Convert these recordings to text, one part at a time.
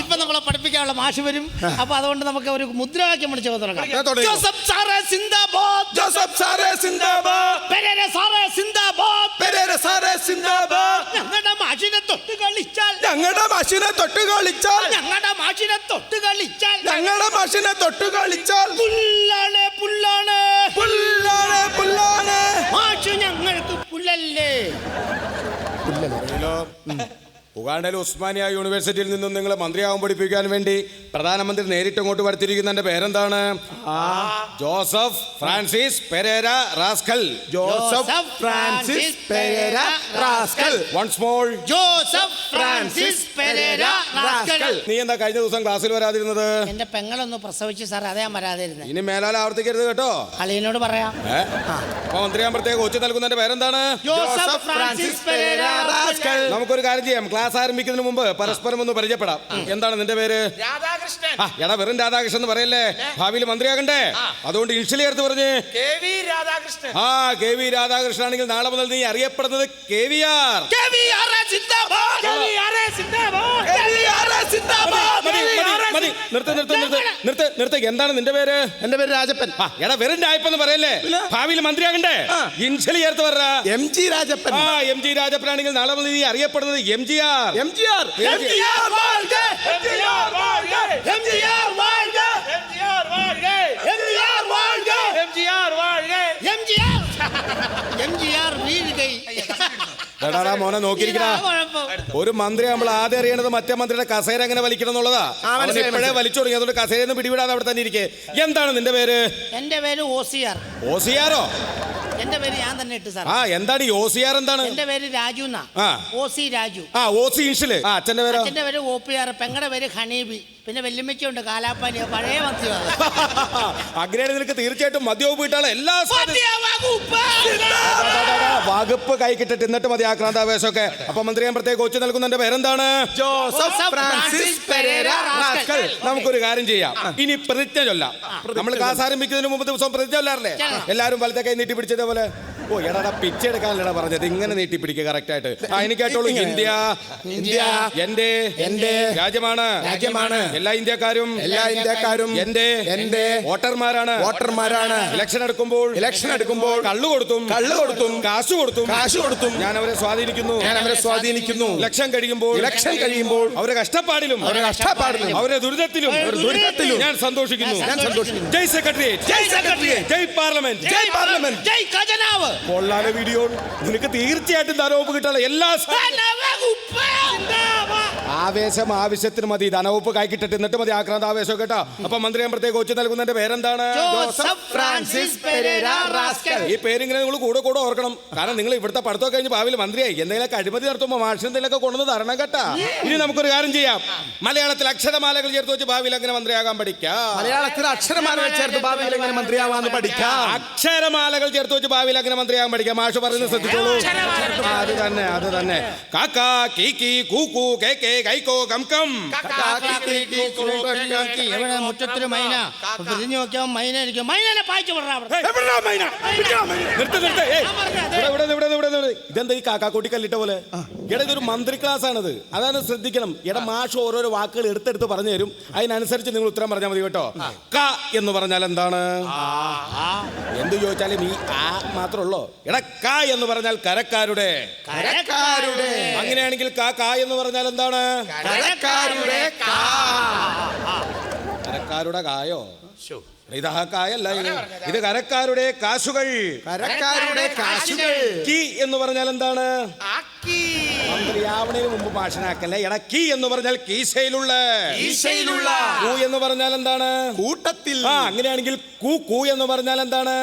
ഇപ്പൊ നമ്മളെ പഠിപ്പിക്കാനുള്ള മാഷ് വരും. അപ്പൊ അതുകൊണ്ട് നമുക്ക് ഒരു മുദ്രാവാക്യം വിളിച്ച് തുടങ്ങാം. ജോസഫ് സാറേ സിന്ദാബാദ്. ജോസഫ് സാറേ സിന്ദാബാദ്. പെരേര സാറേ സിന്ദാബാദ്. പെരേര സാറേ സിന്ദാബാദ്. ഞങ്ങളുടെ മാഷിനെ തൊട്ട് കളിച്ചാൽ. ഞങ്ങളുടെ മഷിനെ തൊട്ട് കളിച്ചാൽ. ഞങ്ങളുടെ മാഷിനെ തൊട്ട് കളിച്ചാൽ. ഞങ്ങളുടെ മഷിനെ തൊട്ട് കളിച്ചാൽ. പുല്ലാണ് പുല്ലാണ്. പുല്ലാണ് പുല്ലാണ്. മാഷ് ഞങ്ങൾക്ക് പുല്ലല്ലേ? ഉഗാണ്ടയിലെ ഉസ്മാനിയ യൂണിവേഴ്സിറ്റിയിൽ നിന്നും നിങ്ങൾ മന്ത്രിയാവാൻ പഠിപ്പിക്കാൻ വേണ്ടി പ്രധാനമന്ത്രി നേരിട്ട് അങ്ങോട്ട് വരുത്തിയിരിക്കുന്നതിന്റെ പേരെന്താണ്? Joseph Francis Pereira rascal. Joseph Francis Pereira rascal. Once മോൾ ജോസഫ് ഫ്രാൻസിസ് പെരേര റാസ്കൽ. നീ എന്താ കഴിഞ്ഞ ദിവസം ക്ലാസ്സിൽ വരാതിരുന്നത്? എന്റെ പെങ്ങളൊന്ന് പ്രസവിച്ചു സാർ അതേ ഞാൻ വരാതിരുന്നത് ഇനി മേലാൽ ആവർത്തിക്കരുത് കേട്ടോ. അളിയനോട് പറയാം? അപ്പൊ മന്ത്രിയാൻ പ്രത്യേക നൽകുന്ന നൽകുന്നതിന്റെ പേരെന്താണ്? Joseph Francis Pereira rascal. നമുക്കൊരു കാര്യം ചെയ്യാം. ക്ലാസ് ആരംഭിക്കുന്നതിന് മുമ്പ് പരസ്പരം ഒന്ന് പരിചയപ്പെടാം. എന്താണ് നിന്റെ പേര്? രാധാകൃഷ്ണൻ. ആ എടാ വെറും രാധാകൃഷ്ണൻ എന്ന് പറയല്ലേ? ഭാവിയിൽ മന്ത്രിയാകണ്ടേ? അതുകൊണ്ട് ഇൻഷലി എടുത്ത് പറഞ്ഞ്. K V Radhakrishnan. ആ കെ വി രാധാകൃഷ്ണൻ ആണെങ്കിൽ നാളെ മുതൽ നീ അറിയപ്പെടുന്നത് കെ വി ആർ. മതി നിർത്ത് നിർത്ത് നിർത്ത് നിർത്ത് നിർത്ത് എന്താണ് നിന്റെ പേര് എന്റെ പേര് രാജപ്പൻ ആ എടാ വെറും രാജപ്പെന്ന് പറയല്ലേ ഭാവിയിൽ മന്ത്രിയാകണ്ടേ ഇൻഷലി ചേർത്ത് പറ എം ജി രാജപ്പൻ ആ എം ജി രാജപ്പനാണെങ്കിൽ നാളെ മുതൽ നീ അറിയപ്പെടുന്നത് M G R M G R M G R MGR വാഴ്ക MGR വാഴ്ക MGR വാഴ്ക MGR G MGR M MGR MGR വീഴുകൈ എടാടാ മോനെ നോക്കിയിരിക്കണ ഒരു മന്ത്രി നമ്മൾ ആദ്യം അറിയണത് മറ്റേ മന്ത്രിയുടെ കസേര അങ്ങനെ വലിക്കണം എന്നുള്ളതാ. അവൻ ഇപ്പോഴേ വലിച്ചു തുടങ്ങി അതുകൊണ്ട് കസേരയൊന്നും പിടിവിടാതെ അവിടെ തന്നെ ഇരിക്കെ. എന്താണ് നിന്റെ പേര്? എന്റെ പേര് ഓസിയാർ. ഓസിയാറോ? എന്റെ പേര് ഞാൻ തന്നെ ഇട്ട് സാർ ആ എന്താണ് ഈ ഓസിയാർ എന്താണ്? എന്റെ പേര് രാജു എന്നാ. ആ. സി രാജു. ആ ഓസി ഇൻഷിൽ ആ അച്ഛന്റെ പേരോ? അച്ഛന്റെ പേര് ഒ പി ആർ പെങ്ങളുടെ പേര് ഹണീബി. പിന്നെ വെല്ലുമ്മയ്ക്കുണ്ട് കാലാപ്പാനി പഴയ മന്ത്രിയാണ് അഗ്രേഡ് നിനക്ക് തീർച്ചയായിട്ടും മദ്യവും വീട്ടാളെ എല്ലാ സാധ്യത- വകുപ്പ് കൈ കിട്ടിട്ട് എന്നിട്ട് മതി ആക്രാന്താവേശമൊക്കെ. അപ്പൊ മന്ത്രി ഞാൻ പ്രത്യേക കൊച്ചു നൽകുന്നതിന്റെ പേരെന്താണ്? Joseph Francis Pereira rascal. നമുക്കൊരു കാര്യം ചെയ്യാം. ഇനി പ്രതിജ്ഞ ചൊല്ലാം. നമ്മൾ ക്ലാസ് ആരംഭിക്കുന്നതിന് മുമ്പ് ദിവസം പ്രതിജ്ഞ ചൊല്ലാറില്ലേ? എല്ലാവരും വലത്തെ കൈ നീട്ടി പിടിച്ചതേ പോലെ ഓ എടാ പിച്ചെടുക്കാനല്ലടാ പറഞ്ഞത്. ഇങ്ങനെ നീട്ടി പിടിക്കുക കറക്റ്റ് ആയിട്ട്. ആ എനിക്ക് കേട്ടോളൂ ഇന്ത്യ. ഇന്ത്യ. എന്റെ. എന്റെ. രാജ്യമാണ്. രാജ്യമാണ്. എല്ലാ ഇന്ത്യക്കാരും. എല്ലാ ഇന്ത്യക്കാരും. എന്റെ. എന്റെ. വോട്ടർമാരാണ്. വോട്ടർമാരാണ്. ഇലക്ഷൻ എടുക്കുമ്പോൾ ഇലക്ഷൻ എടുക്കുമ്പോൾ കള്ളു കൊടുത്തും കള്ളു കൊടുത്തും കാശ് കൊടുത്തും കാശ് കൊടുത്തും ഞാൻ അവരെ സ്വാധീനിക്കുന്നു. ഞാൻ അവരെ സ്വാധീനിക്കുന്നു. ഇലക്ഷൻ കഴിയുമ്പോൾ ഇലക്ഷൻ കഴിയുമ്പോൾ അവരെ കഷ്ടപ്പാടിലും അവരെ കഷ്ടപ്പാടിലും അവരെ ദുരിതത്തിലും അവരുടെ ദുരിതത്തിലും ഞാൻ സന്തോഷിക്കുന്നു. ഞാൻ സന്തോഷിക്കുന്നു. ജയ് സെക്രട്ടറിയേറ്റ്. ജയ് സെക്രട്ടറിയേറ്റ്. ജയ് പാർലമെന്റ്. ജയ് പാർലമെന്റ്. ജയ് ഖജനാവ്. കൊള്ളാല വീഡിയോ നിനക്ക് തീർച്ചയായിട്ടും ധാരോപ്പ് കിട്ടാനുള്ള എല്ലാ ആവേശം ആവശ്യത്തിന് മതി. ധനവകുപ്പ് കൈക്കിട്ടിട്ട് എന്നിട്ട് മതി ആക്രാന്ത ആവേശം കേട്ടോ. അപ്പൊ മന്ത്രി ഞാൻ പ്രത്യേക കൊച്ചു നൽകുന്നതിന്റെ പേരെന്താണ്? ഫ്രാൻസിസ് ഈ പേരിങ്ങനെ നിങ്ങൾ കൂടെ കൂടെ ഓർക്കണം. കാരണം നിങ്ങൾ ഇവിടുത്തെ പഠിത്തം കഴിഞ്ഞ് ഭാവിയിൽ മന്ത്രിയായി. എന്തെങ്കിലുമൊക്കെ അഴിമതി നടത്തുമ്പോൾ മാഷിന് എന്തെങ്കിലുമൊക്കെ കൊണ്ടുവന്ന് തരണം കേട്ടാ. ഇനി നമുക്കൊരു കാര്യം ചെയ്യാം. മലയാളത്തിൽ അക്ഷരമാലകൾ ചേർത്ത് വെച്ച് ഭാവിയിൽ അങ്ങനെ മന്ത്രിയാകാൻ പഠിക്കാം? മലയാളത്തിൽ അക്ഷരമാലകൾ ചേർത്ത് ഭാവിയിൽ എങ്ങനെ മന്ത്രിയാവാന്ന് പഠിക്കാം? അക്ഷരമാലകൾ ചേർത്ത് വെച്ച് ഭാവിയിൽ അങ്ങനെ മന്ത്രിയാകാൻ പഠിക്കാം? മാഷ് പറയുന്നത് ശ്രദ്ധിച്ചോളൂ. അത് തന്നെ അത് തന്നെ. കാക്ക കൂ കൂക്കു കേ കേ കൈക്കോ കം കം. എവിടെ? മൈന. തിരിഞ്ഞു നോക്കിയാൽ മൈന ഇരിക്കും മൈനനെ പായിച്ചു. ഇതെന്താ ഈ കാക്കാക്കൂട്ടി കല്ലിട്ട പോലെ ഇട ഇതൊരു മന്ത്രി ക്ലാസ് ആണത് അതാണ് ശ്രദ്ധിക്കണം. ഇട മാഷ് ഓരോരോ വാക്കുകൾ എടുത്തെടുത്ത് പറഞ്ഞു തരും. അതിനനുസരിച്ച് നിങ്ങൾ ഉത്തരം പറഞ്ഞാൽ മതി കേട്ടോ. ക എന്ന് പറഞ്ഞാൽ എന്താണ്? എന്ത് ചോദിച്ചാലും ഈ ആ മാത്രമുള്ളോ? ഇട ക എന്ന് പറഞ്ഞാൽ കരക്കാരുടെ. കരക്കാരുടെ. അങ്ങനെയാണെങ്കിൽ കാ കാ എന്ന് പറഞ്ഞാൽ എന്താണ്? കരക്കാരുടെ കാ. കരക്കാരുടെ കായോ? ഇത് ആ കായല്ല ഇത്. ഇത് കരക്കാരുടെ കാശുകൾ. കരക്കാരുടെ കാശുകൾ. കീ എന്ന് പറഞ്ഞാൽ എന്താണ്? മന്ത്രിയാവണതിന് മുമ്പ് ഭാഷണാക്കല്ലേ? എടാ കീ എന്ന് പറഞ്ഞാൽ കീശയിലുള്ള. കീശയിലുള്ള. കൂ എന്ന് പറഞ്ഞാൽ എന്താണ്? കൂട്ടത്തിൽ. ആ അങ്ങനെയാണെങ്കിൽ കൂ കൂ എന്ന് പറഞ്ഞാൽ എന്താണ്?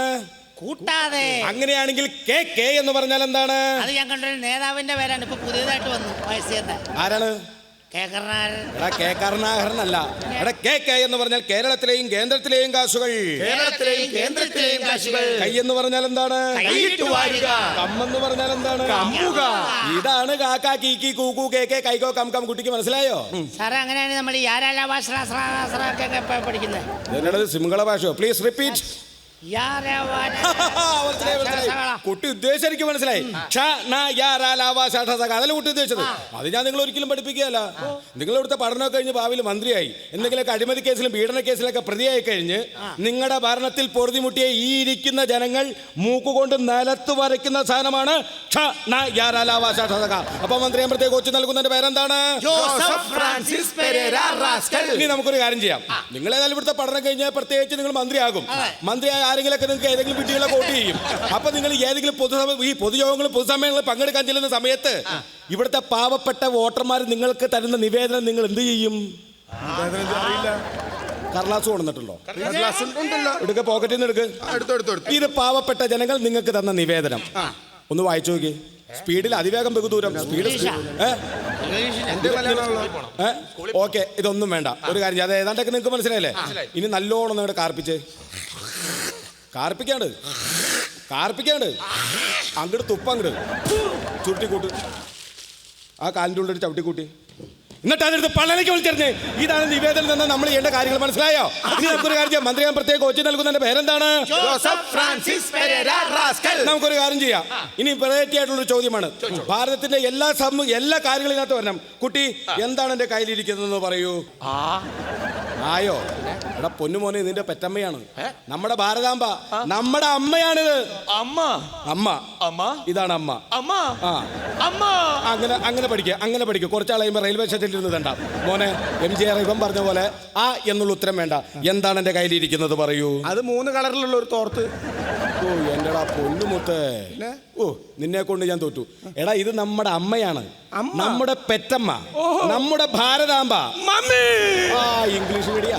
കൂട്ടാതെ. അങ്ങനെയാണെങ്കിൽ കെ കെ എന്ന് പറഞ്ഞാൽ എന്താണ്? അത് ഞാൻ കണ്ടൊരു നേതാവിന്റെ പേരാണ്. ഇപ്പൊ പുതിയതായിട്ട് വന്നു ആരാണ്? കേക്കറിനാരൻ എടാ കെ കരുണാകരനല്ല. എടാ കെ കെ എന്ന് പറഞ്ഞാൽ കേരളത്തിലെയും കേന്ദ്രത്തിലെയും കാശുകൾ. കേരളത്തിലെയും കേന്ദ്രത്തിലെയും കാശുകൾ. കൈ എന്ന് പറഞ്ഞാൽ എന്താണ്? കമ്മെന്ന് പറഞ്ഞാൽ എന്താണ്? കമ്മുക. ഇതാണ് കാക്ക കീക്കി കൂക്കു കേ കെ കൈകോ കം കം കുട്ടിക്ക് മനസ്സിലായോ? സാറേ അങ്ങനെയാണ് നമ്മൾ ഈ ആരാല ഭാഷ പഠിക്കുന്നത് സിംഗള ഭാഷയോ? പ്ലീസ് റിപ്പീറ്റ് മനസ്സിലായി, മനസ്സിലായി. ശാസകള. കുട്ടി ഉദ്ദേശം എനിക്ക് മനസ്സിലായി ക്ഷ, ന, യ, ര, ല, വ, ശ, ഠ, സ, ക. അതല്ലേ കുട്ടി ഉദ്ദേശിച്ചത്? അത് ഞാൻ നിങ്ങൾ ഒരിക്കലും പഠിപ്പിക്കുകയല്ല. നിങ്ങൾ ഇവിടുത്തെ പഠനമൊക്കെ കഴിഞ്ഞ് ഭാവിയിൽ മന്ത്രിയായി. എന്തെങ്കിലുമൊക്കെ അഴിമതി കേസിലും പീഡന കേസിലൊക്കെ പ്രതിയായി കഴിഞ്ഞ് നിങ്ങളുടെ ഭരണത്തിൽ പൊറുതിമുട്ടിയ ഈ ഇരിക്കുന്ന ജനങ്ങൾ മൂക്കുകൊണ്ട് നിലത്ത് വരയ്ക്കുന്ന സാധനമാണ് ക്ഷ, ന, യ, ര, ല, വ, ശ, ഠ, സ, ക. അപ്പൊ കൊച്ചു നൽകുന്നതിന്റെ പേരെന്താണ്? Joseph Francis Pereira rascal. ഇനി നമുക്കൊരു കാര്യം ചെയ്യാം. നിങ്ങൾ ഏതായാലും ഇവിടുത്തെ പഠനം കഴിഞ്ഞാൽ പ്രത്യേകിച്ച് നിങ്ങൾ മന്ത്രിയാകും. മന്ത്രിയായ ആരെങ്കിലൊക്കെ നിങ്ങൾക്ക് ഏതെങ്കിലും വീട്ടുകളെ വോട്ട് ചെയ്യും. അപ്പൊ നിങ്ങൾ ഏതെങ്കിലും പൊതുസഭ ഈ പൊതുയോഗങ്ങളും പൊതുസമ്മേളനങ്ങളും പങ്കെടുക്കാൻ ചെല്ലുന്ന സമയത്ത് ഇവിടുത്തെ പാവപ്പെട്ട വോട്ടർമാർ നിങ്ങൾക്ക് തരുന്ന നിവേദനം നിങ്ങൾ എന്ത് ചെയ്യും? കർലാസ് കൊണ്ടുവന്നിട്ടുണ്ടോ? എടുക്ക പോക്കറ്റിൽ നിന്ന് ഇത് പാവപ്പെട്ട ജനങ്ങൾ നിങ്ങൾക്ക് തന്ന നിവേദനം. ഒന്ന് വായിച്ചു നോക്കി. സ്പീഡിൽ അതിവേഗം ബഹുദൂരം സ്പീഡ് ഓക്കെ ഇതൊന്നും വേണ്ട. ഒരു കാര്യം. അത് ഏതാണ്ടൊക്കെ നിങ്ങൾക്ക് മനസ്സിലായില്ലേ? ഇനി നല്ലോണം നിങ്ങളുടെ കാർപ്പിച്ച്. കാർപ്പിക്കാണ്ട്. കാർപ്പിക്കാണ്ട്. അങ്ങോട്ട് തുപ്പ അങ്ങോട്ട് ചുരുട്ടിക്കൂട്ട് ആ കാലിന്റെ ഉള്ളിൽ ചവിട്ടിക്കൂട്ടി. എന്നിട്ട് അതെടുത്ത് പള്ളലേക്ക് വിളിച്ചെറിഞ്ഞ് ഇതാണ് നിവേദനം തന്നെ നമ്മൾ ചെയ്യേണ്ട കാര്യങ്ങൾ മനസ്സിലായോ? ഇനി നമുക്കൊരു കാര്യം മന്ത്രി ഞാൻ പ്രത്യേക കോച്ച് നൽകുന്നതിന്റെ പേരെന്താണ്? നമുക്കൊരു കാര്യം ചെയ്യാം. ഇനി വെറൈറ്റി ആയിട്ടുള്ളൊരു ചോദ്യമാണ്. ഭാരതത്തിന്റെ എല്ലാ എല്ലാ കാര്യങ്ങളിനകത്ത് വരണം. കുട്ടി എന്താണ് എന്റെ കയ്യിലിരിക്കുന്നതെന്ന് പറയൂ. ആയോ? എടാ പൊന്നുമോനെ ഇതിന്റെ പെറ്റമ്മയാണ്. നമ്മുടെ ഭാരതാംബ. നമ്മുടെ അമ്മയാണിത്. അമ്മ. അമ്മ. അമ്മ? ഇതാണ് അമ്മ. അമ്മ? അമ്മ? അങ്ങനെ അങ്ങനെ പഠിക്കുക അങ്ങനെ പഠിക്കുക കുറച്ചാൾ കഴിയുമ്പോൾ റെയിൽവേ സ്റ്റേഷനിൽ ഇരുന്ന് തണ്ട. മോനെ എം ജി ആർ ഇവൻ പറഞ്ഞ പോലെ ആ എന്നുള്ള ഉത്തരം വേണ്ട. എന്താണ് എന്റെ കയ്യിലിരിക്കുന്നത് പറയൂ. അത് മൂന്ന് കളറിലുള്ള ഒരു തോർത്ത്. ഓ എന്റെടാ പൊന്നുമുത്തേ ഓ നിന്നെ കൊണ്ട് ഞാൻ തോറ്റു. എടാ ഇത് നമ്മുടെ അമ്മയാണ്. നമ്മുടെ പെറ്റമ്മ. നമ്മുടെ ഭാരതാമ്പ മമ്മി! ആ ഇംഗ്ലീഷ് മീഡിയ.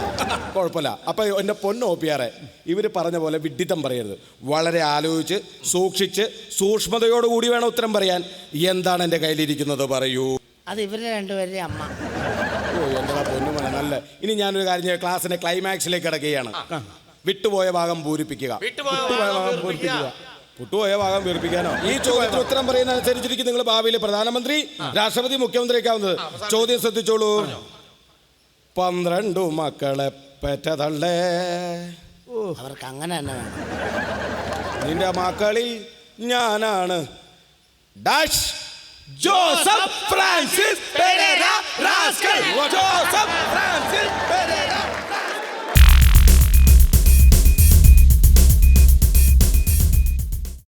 കുഴപ്പമില്ല. അപ്പൊ എന്റെ പൊന്ന് ഓപ്പിയാറെ ഇവർ പറഞ്ഞ പോലെ വിഡിത്തം പറയരുത്. വളരെ ആലോചിച്ച് സൂക്ഷിച്ച് സൂക്ഷ്മതയോടുകൂടി വേണം ഉത്തരം പറയാൻ. എന്താണ് എന്റെ കയ്യിലിരിക്കുന്നത്? പറയൂ. അത് ഇവരുടെ രണ്ടുപേരുടെ അമ്മ. ഓ എന്താ പൊന്നു മോനെ നല്ല. ഇനി ഞാനൊരു കാര്യം ക്ലാസ്സിന്റെ ക്ലൈമാക്സിലേക്ക് കിടക്കുകയാണ്. വിട്ടുപോയ ഭാഗം പൂരിപ്പിക്കുക. വിട്ടുപോയ ഭാഗം പൂരിപ്പിക്കുക. പുട്ടുപോയ ഭാഗം വീർപ്പിക്കാനോ ഈ ചോദ്യത്തിന് ഉത്തരം പറയുന്ന അനുസരിച്ചിരിക്കും നിങ്ങൾ ഭാവിയിലെ പ്രധാനമന്ത്രി രാഷ്ട്രപതി മുഖ്യമന്ത്രി ആവുന്നത് ചോദ്യം ശ്രദ്ധിച്ചോളൂ. പന്ത്രണ്ടു മക്കളെ പെറ്റതള്ളേ. അവർക്ക് അങ്ങനെ തന്നെ നിന്റെ മക്കളിൽ ഞാനാണ്. Dash Joseph Francis Pereira rascal. Joseph Francis Pereira.